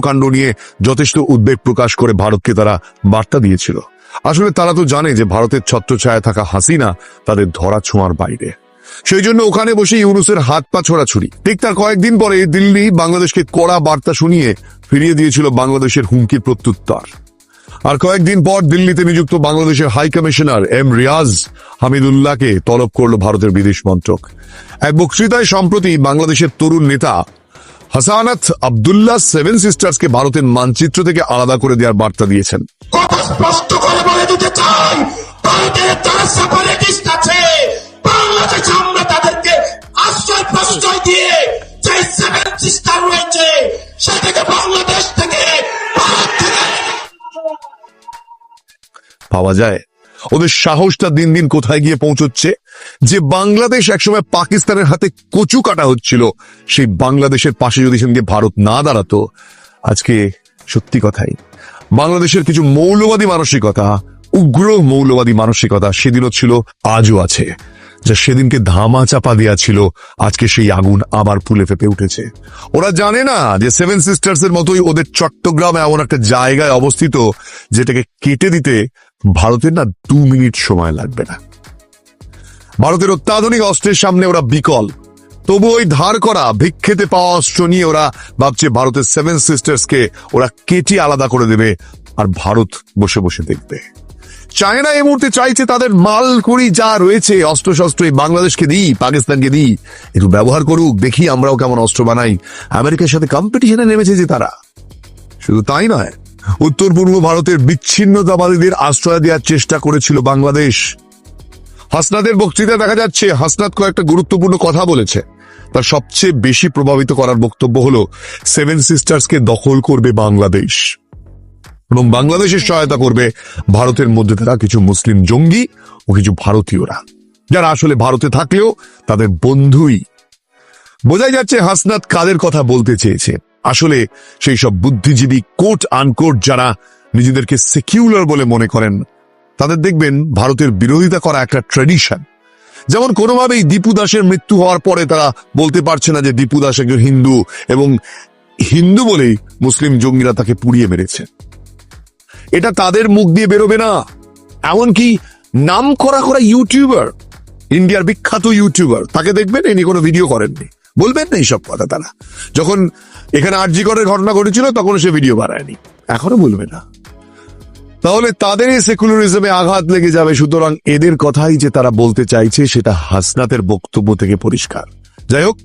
কর্মকাণ্ড নিয়ে যথেষ্ট উদ্বেগ প্রকাশ করে ভারতকে তারা বার্তা দিয়েছিল। আসলে তারা তো জানে যে ভারতের ছত্রছায়া থাকা হাসিনা তাদের ধরা ছোঁয়ার বাইরে। সেই জন্য ওখানে বসে ইউনুসের হাত পা ছোড়াছুড়ি। ঠিক তার কয়েকদিন পরে দিল্লি বাংলাদেশকে কড়া বার্তা শুনিয়ে ফিরিয়ে দিয়েছিল বাংলাদেশের হুমকির প্রত্যুত্তর। আর কয়েকদিন পর দিল্লিতে নিযুক্ত বাংলাদেশের হাই কমিশনার এম রিয়াজ হামিদুল্লাহকে তলব করল ভারতের বিদেশ মন্ত্রক। এক বক্তৃতায় সম্প্রতি বাংলাদেশের তরুণ নেতা হাসানাত আবদুল্লাহ সেভেন সিস্টার্সকে ভারতের মানচিত্র থেকে আলাদা করে দেওয়ার বার্তা দিয়েছেন। স্পষ্ট করে বলে দিতে চাই ভারতের যারা সেপারেটিস্ট আছে বাংলাদেশে আমরা তাদেরকে আশ্রয় প্রশ্রয় দিয়ে যে সেভেন সিস্টার রয়েছে সেটাকে বাংলাদেশ থেকে ভারত থেকে পাওয়া যায়। ওদের সাহসটা দিন দিন কোথায় গিয়ে পৌঁছচ্ছে? যে বাংলাদেশ একসময় পাকিস্তানের হাতে কচু কাটা হচ্ছিল, সেই বাংলাদেশের পাশে যদি সেদিকে ভারত না দাঁড়াতো, আজকে সত্যি কথাই, বাংলাদেশের কিছু মৌলবাদী মানসিকতা, উগ্র মৌলবাদী মানসিকতা সেদিনও ছিল, আজও আছে, যা সেদিনকে ধামা চাপা দেওয়া ছিল, আজকে সেই আগুন আবার ফুলে ফেপে উঠেছে। ওরা জানে না যে সেভেন সিস্টার্স এর মতোই ওদের চট্টগ্রাম এমন একটা জায়গায় অবস্থিত, যেটাকে কেটে দিতে ভারতের না দু মিনিট সময় লাগবে না। ভারতের অত্যাধুনিক অস্ত্রের সামনে ওরা বিকল। তবু ওই ধার করা, ভিক্ষেতে পাওয়া অস্ত্র নিয়ে ওরা ভাবছে ভারতের সেভেন সিস্টার্স কে ওরা কেটে আলাদা করে দেবে আর ভারত বসে বসে দেখবে। চায়না এই মুহূর্তে চাইছে তাদের মাল করি যা রয়েছে অস্ত্র শস্ত্র এই বাংলাদেশকে দিই, পাকিস্তানকে দিই, একটু ব্যবহার করুক, দেখি আমরাও কেমন অস্ত্র বানাই। আমেরিকার সাথে কম্পিটিশনে নেমেছে যে তারা। শুধু তাই নয় উত্তর পূর্ব ভারতের বিচ্ছিন্নতাবাদীদের আশ্রয় দেওয়ার চেষ্টা করেছিল বাংলাদেশ। হাসনাদের বক্তৃতা দেখা যাচ্ছে হাসনাত কয়েকটা গুরুত্বপূর্ণ কথা বলেছে। তার সবচেয়ে বেশি প্রভাবিত করার বক্তব্য হলো সেভেন সিস্টার্সকে দখল করবে বাংলাদেশ। এবং বাংলাদেশের সহায়তা করবে ভারতের মধ্যে থাকা কিছু মুসলিম জঙ্গি ও কিছু ভারতীয়রা, যারা আসলে ভারতে থাকলেও তাদের বন্ধুই। বোঝাই যাচ্ছে হাসনাত কাদের কথা বলতে চেয়েছে। আসলে সেই সব বুদ্ধিজীবী কোট আনকোট যারা নিজেদেরকে সেকিউলার বলে মনে করেন তাদের দেখবেন ভারতের বিরোধিতা করা একটা ট্রেডিশন যেমন কোনোভাবেই দীপু দাসের মৃত্যু হওয়ার পরে তারা বলতে পারছে না যে দীপু দাস একজন হিন্দু এবং হিন্দু বলেই মুসলিম জঙ্গিরা তাকে পুড়িয়ে মেরেছে। এটা তাদের মুখ দিয়ে বেরোবে না। এমনকি নাম করা করা ইউটিউবার, ইন্ডিয়ার বিখ্যাত ইউটিউবার, তাকে দেখবেন, ইনি কোনো ভিডিও করেননি। বলবেন না এইসব কথা তারা। যখন এখানে আরজি করের ঘটনা ঘটেছিল, তখন সে ভিডিও বানায়নি। এখনও বলবে না। তাহলে তাদের এই সেকুলারিজমে আঘাত লেগে যাবে। সুতরাং এদের কথাই যে তারা বলতে চাইছে, সেটা হাসনাতের বক্তব্য থেকে পরিষ্কার। যাই হোক,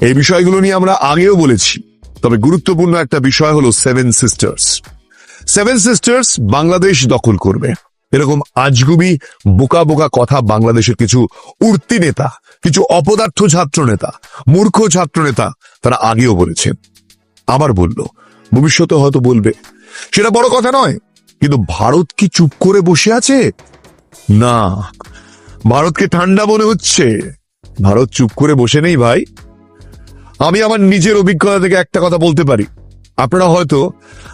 এই বিষয়গুলো নিয়ে আমরা আগেও বলেছি, তবে গুরুত্বপূর্ণ একটা বিষয় হলো seven sisters seven sisters Bangladesh দখল করবে। এরকম আজগুবি, বোকা বোকা কথা বাংলাদেশের কিছু উর্তি নেতা, কিছু অপদার্থ ছাত্র নেতা, মূর্খ ছাত্র নেতা, তারা আগেও বলেছেন। আবার বলল, ভবিষ্যতে হয়তো বলবে। সেটা বড় কথা নয়। কিন্তু ভারত কি চুপ করে বসে আছে? না। ভারতকে ঠান্ডা মনে হচ্ছে। ভারত চুপ করে বসে নেই ভাই। আমি আমার নিজের অভিজ্ঞতা থেকে একটা কথা বলতে পারি। আপনারা হয়তো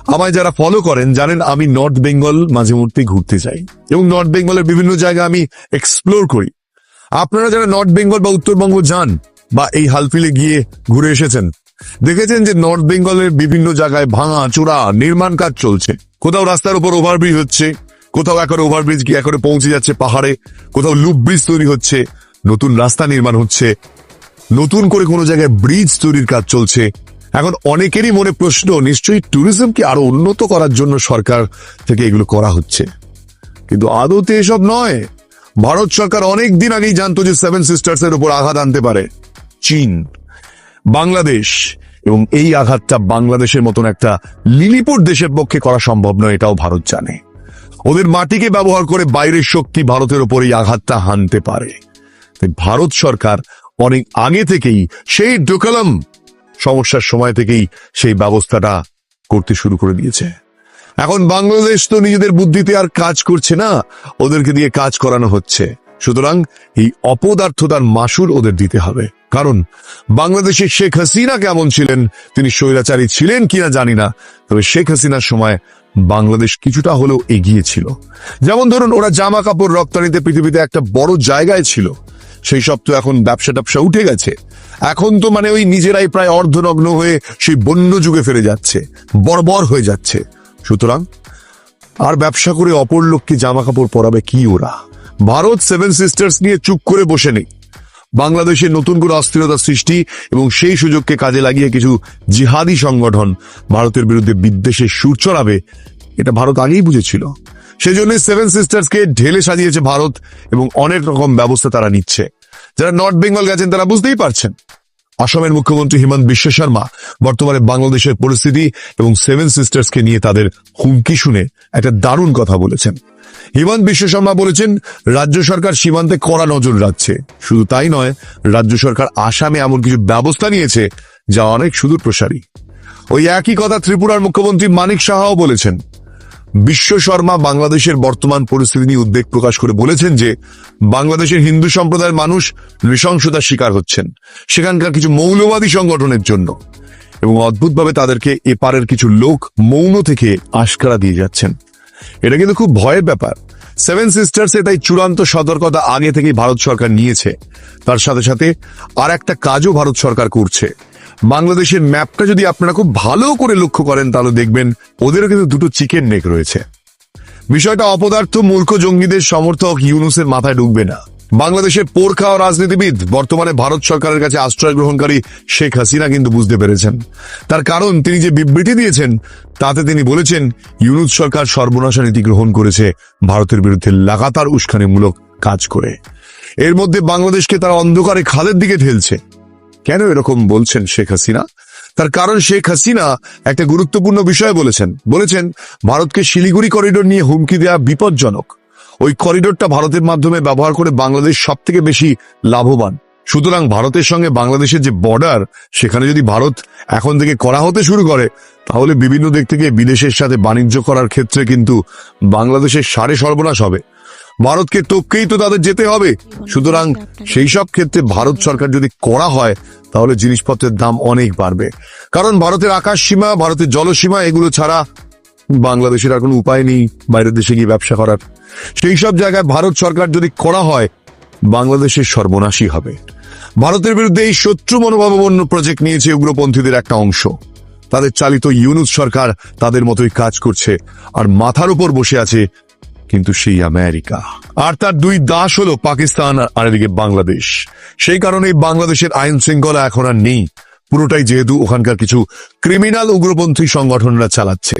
আমায় যারা ফলো করেন জানেন আমি নর্থ বেঙ্গল মাঝে মধ্যে ঘুরতে যাই। এবং নর্থ বেঙ্গলের বিভিন্ন জায়গা আমি এক্সপ্লোর করি। আপনারা যারা নর্থ বেঙ্গল বা উত্তরবঙ্গ যান বা এই হালফিলে গিয়ে ঘুরে এসেছেন, দেখেছেন যে নর্থ বেঙ্গলের বিভিন্ন জায়গায় ভাঙা চূড়া নির্মাণ কাজ চলছে। কোথাও রাস্তার উপর ওভারব্রিজ হচ্ছে, কোথাও একরে ওভারব্রিজ গিয়ে একরে পৌঁছে যাচ্ছে পাহাড়ে, কোথাও লুপ ব্রিজ তৈরি হচ্ছে, নতুন রাস্তা নির্মাণ হচ্ছে, নতুন করে কোনো জায়গায় ব্রিজ তৈরির কাজ চলছে। এখন অনেকেরই মনে প্রশ্ন, নিশ্চয়ই ট্যুরিজমকে আরও উন্নত করার জন্য সরকার থেকে এগুলো করা হচ্ছে। কিন্তু আদতে এসব নয়। ভারত সরকার অনেক দিন আগেই জানতো যে সেভেন সিস্টার্স এর উপর আঘাত আনতে পারে। চীন, বাংলাদেশ এবং এই আঘাতটা বাংলাদেশের মতন একটা লিলিপুর দেশের পক্ষে করা সম্ভব নয়, এটাও ভারত জানে। ওদের মাটিকে ব্যবহার করে বাইরের শক্তি ভারতের ওপর এই আঘাতটা হানতে পারে। ভারত সরকার অনেক আগে থেকেই সেই ডোকালাম সমস্যার সময় থেকেই সেই ব্যবস্থাটা করতে শুরু করে দিয়েছে। এখন বাংলাদেশ তো নিজেদের বুদ্ধিতে আর কাজ করছে না, ওদেরকে দিয়ে কাজ করানো হচ্ছে। সুতরাং এই অপদার্থতার মাসুল ওদের দিতে হবে। কারণ বাংলাদেশের শেখ হাসিনা কেমন ছিলেন, তিনি স্বৈরাচারী ছিলেন কিনা জানি না, তবে শেখ হাসিনার সময় বাংলাদেশ কিছুটা হলেও এগিয়ে ছিল। যেমন ধরুন, ওরা জামা কাপড় রপ্তানিতে পৃথিবীতে একটা বড় জায়গায় ছিল। সেই সব তো এখন ব্যবসা ট্যাবসা উঠে গেছে। এখন তো মানে ওই নিজেরাই প্রায় অর্ধনগ্ন হয়ে সেই বন্য যুগে ফিরে যাচ্ছে, বর্বর হয়ে যাচ্ছে। সুতরাং আর ব্যবসা করে অপর লোককে জামা কাপড় পরাবে কি ওরা? ভারত সেভেন সিস্টার্স নিয়ে চুপ করে বসে নেই। বাংলাদেশে নতুন করে অস্থিরতা সৃষ্টি এবং সেই সুযোগকে কাজে লাগিয়ে কিছু জিহাদি সংগঠন ভারতের বিরুদ্ধে বিদ্বেষের সুর চড়াবে, এটা ভারত আগেই বুঝেছিল। সেজন্য সেভেন সিস্টার্সকে ঢেলে সাজিয়েছে ভারত এবং অনেক রকম ব্যবস্থা তারা নিচ্ছে। যারা নর্থ বেঙ্গল গেছেন তারা বুঝতেই পারছেন। আসামের মুখ্যমন্ত্রী হিমন্ত বিশ্ব শর্মা বর্তমানে বাংলাদেশের পরিস্থিতি এবং সেভেন সিস্টার্সকে নিয়ে তাদের হুমকি শুনে একটা দারুণ কথা বলেছেন। হিমন্ত বিশ্ব শর্মা বলেছেন, রাজ্য সরকার সীমান্তে কড়া নজর রাখছে। শুধু তাই নয়, রাজ্য সরকার আসামে এমন কিছু ব্যবস্থা নিয়েছে, যা অনেক সুদূর প্রসারী। ওই একই কথা ত্রিপুরার মুখ্যমন্ত্রী মানিক সাহাও বলেছেন। বিশ্ব শর্মা বাংলাদেশের বর্তমান পরিস্থিতি নিয়ে উদ্বেগ প্রকাশ করে বলেছেন যে, বাংলাদেশের হিন্দু সম্প্রদায়ের মানুষ নৃশংসতার শিকার হচ্ছেন, সেখানকার কিছু মৌলবাদী সংগঠনের জন্য। এবং অদ্ভুতভাবে তাদেরকে এপারের কিছু লোক মৌন থেকে আশকারা দিয়ে যাচ্ছেন। এটা কিন্তু খুব ভয়ের ব্যাপার। সেভেন সিস্টার্স তাই চূড়ান্ত সতর্কতা আগে থেকেই ভারত সরকার নিয়েছে। তার সাথে সাথে আর একটা কাজও ভারত সরকার করছে। বাংলাদেশের ম্যাপটা যদি আপনারা খুব ভালো করে লক্ষ্য করেন, তাহলে দেখবেন ওদেরও কিন্তু দুটো চিকেন নেক রয়েছে। বিষয়টা অপদার্থ, মূর্খ জঙ্গিদের সমর্থক ইউনুসের মাথায় ঢুকবে না। বাংলাদেশের পোর খাওয়া রাজনীতিবিদ, বর্তমানে ভারত সরকারের কাছে আশ্রয় গ্রহণকারী শেখ হাসিনা কিন্তু বুঝতে পেরেছেন। তার কারণ তিনি যে বিবৃতি দিয়েছেন, তাতে তিনি বলেছেন, ইউনুস সরকার সর্বনাশা নীতি গ্রহণ করেছে, ভারতের বিরুদ্ধে লাগাতার উস্কানিমূলক কাজ করে। এর মধ্যে বাংলাদেশকে তার অন্ধকারে খাদের দিকে ঠেলছে। কেন এরকম বলছেন শেখ হাসিনা? তার কারণ শেখ হাসিনা একটা গুরুত্বপূর্ণ বিষয় বলেছেন। বলেছেন, ভারতকে শিলিগুড়ি করিডোর নিয়ে হুমকি দেওয়া বিপজ্জনক। ওই করিডোরটা ভারতের মাধ্যমে ব্যবহার করে বাংলাদেশ সব থেকে বেশি লাভবান। সুতরাং ভারতের সঙ্গে বাংলাদেশের যে বর্ডার সেখানে যদি ভারত এখন থেকে করা হতে শুরু করে, তাহলে বিভিন্ন দিক থেকে বিদেশের সাথে বাণিজ্য করার ক্ষেত্রে কিন্তু বাংলাদেশের সারে সর্বনাশ হবে। ভারতকে টপকেই তো তাদের যেতে হবে। সুতরাং সেই সব ক্ষেত্রে ভারত সরকার যদি করা হয়, তাহলে জিনিসপত্রের দাম অনেক বাড়বে। কারণ ভারতের আকাশ সীমা, ভারতের জলসীমা, এগুলো ছাড়া বাংলাদেশের আর কোনো উপায় নেই বাইরের দেশে গিয়ে ব্যবসা করার। সেই সব জায়গায় ভারত সরকার যদি করা হয়, বাংলাদেশের সর্বনাশী হবে। ভারতের বিরুদ্ধে এই শত্রু মনোভাবাপন্ন প্রজেক্ট নিয়েছে উগ্রপন্থীদের একটা অংশ। তাদের চালিত ইউনুস সরকার তাদের মতোই কাজ করছে আর মাথার উপর বসে আছে কিন্তু সেই আমেরিকা। আর তার দুই দাস হলো পাকিস্তান আর এদিকে বাংলাদেশ। সেই কারণেই বাংলাদেশের আইন শৃঙ্খলা এখন আর নেই। পুরোটাই যেহেতু ওখানকার কিছু ক্রিমিনাল উগ্রপন্থী সংগঠনরা চালাচ্ছে।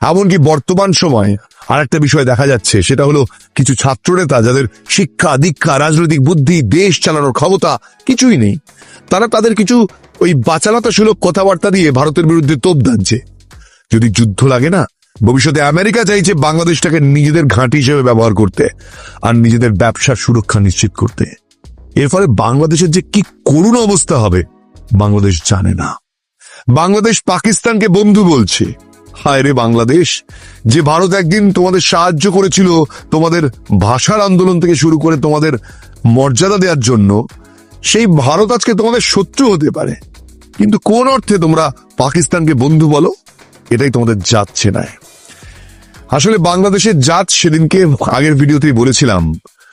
এমনকি বর্তমান সময় আর একটা বিষয় দেখা যাচ্ছে, সেটা হলো কিছু ছাত্রনেতা যাদের শিক্ষা, দীক্ষা, রাজনৈতিক বুদ্ধি, দেশ চালানোর ক্ষমতা কিছুই নেই। তারা তাদের কিছু ওই বাচালতা সুলভ কথাবার্তা দিয়ে ভারতের বিরুদ্ধে তোপ দানছে যদি যুদ্ধ লাগে না, ভবিষ্যতে আমেরিকা চাইছে বাংলাদেশটাকে নিজেদের ঘাঁটি হিসেবে ব্যবহার করতে আর নিজেদের ব্যবসার সুরক্ষা নিশ্চিত করতে। এর ফলে বাংলাদেশের যে কি করুণ অবস্থা হবে, বাংলাদেশ জানে না। বাংলাদেশ পাকিস্তানকে বন্ধু বলছে। হায় রে বাংলাদেশ, যে ভারত একদিন তোমাদের সাহায্য করেছিল তোমাদের ভাষার আন্দোলন থেকে শুরু করে তোমাদের মর্যাদা দেওয়ার জন্য, সেই ভারত আজকে তোমাদের শত্রু হতে পারে। কিন্তু কোন অর্থে তোমরা পাকিস্তানকে বন্ধু বলো, এটাই তোমাদের যাচ্ছে না আসলে বাংলাদেশের জাত সেদিনকে আগের ভিডিওতেই বলেছিলাম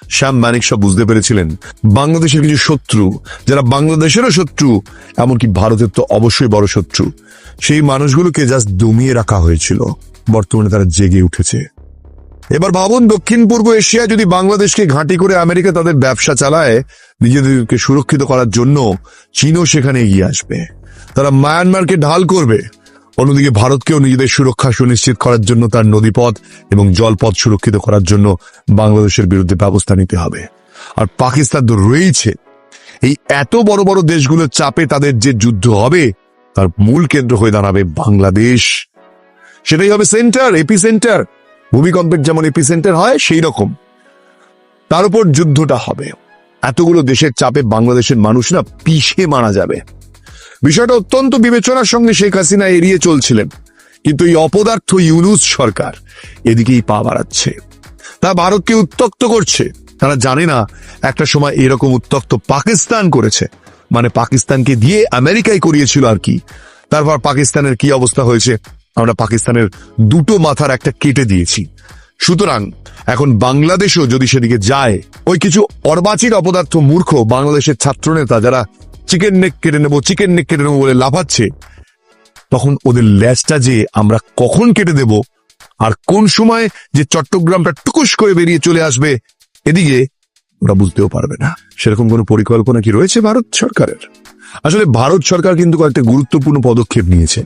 শ্যাম মানিক সব বুঝতে পেরেছিলেন। বাংলাদেশের কিছু শত্রু, যারা বাংলাদেশেরও শত্রু, এমনকি ভারতের তো অবশ্যই বড় শত্রু, সেই মানুষগুলোকে জাস্ট দমিয়ে রাখা হয়েছিল। বর্তমানে তারা জেগে উঠেছে। এবার ভাবুন, দক্ষিণ পূর্ব এশিয়া যদি বাংলাদেশকে ঘাঁটি করে আমেরিকা তাদের ব্যবসা চালায়, নিজেদেরকে সুরক্ষিত করার জন্য চীনও সেখানে এগিয়ে আসবে। তারা মায়ানমারকে ঢাল করবে। অন্যদিকে ভারতকেও নিজেদের সুরক্ষা সুনিশ্চিত করার জন্য তার নদীপথ এবং জলপথ সুরক্ষিত করার জন্য বাংলাদেশের বিরুদ্ধে ব্যবস্থা নিতে হবে। আর পাকিস্তান তো রয়েছে। এই এত বড় বড় দেশগুলোর চাপে তাদের যে যুদ্ধ হবে, তার মূল কেন্দ্র হয়ে দাঁড়াবে বাংলাদেশ। সেটাই হবে সেন্টার এপি সেন্টার ভূমিকম্পের যেমন এপি সেন্টার হয়, সেই রকম। তার উপর যুদ্ধটা হবে। এতগুলো দেশের চাপে বাংলাদেশের মানুষরা পিষে মারা যাবে। বিষয়টা অত্যন্ত বিবেচনার সঙ্গে শেখ হাসিনা এড়িয়ে চলছিলেন। কিন্তু এই অপদার্থ ইউনুস সরকার এদিকেই পা বাড়াচ্ছে। তা ভারতকে উত্তক্ত করছে। তারা জানে না, একটা সময় এরকম উত্তক্ত পাকিস্তান করেছে। মানে পাকিস্তানকে দিয়ে আমেরিকায় করিয়েছিল আর কি। তারপর পাকিস্তানের কি অবস্থা হয়েছে, আমরা পাকিস্তানের দুটো মাথার একটা কেটে দিয়েছি। সুতরাং এখন বাংলাদেশও যদি সেদিকে যায়, ওই কিছু অর্বাচীন অপদার্থ মূর্খ বাংলাদেশের ছাত্রনেতা যারা চিকেন নেক কেটে নেব, চিকেন নেক কেটে নেব বলে লাফাচ্ছে। তখন ওদের ল্যাচটা যে আমরা কখন কেটে দেব আর কোন সময় যে চট্টগ্রামটা টুকুস করে বেরিয়ে চলে আসবে, এদিকে ওরা বুঝতেও পারবে না। সেরকম কোনো পরিকল্পনা কি রয়েছে ভারত সরকারের? আসলে ভারত সরকার কিন্তু কয়েকটা গুরুত্বপূর্ণ পদক্ষেপ নিয়েছে।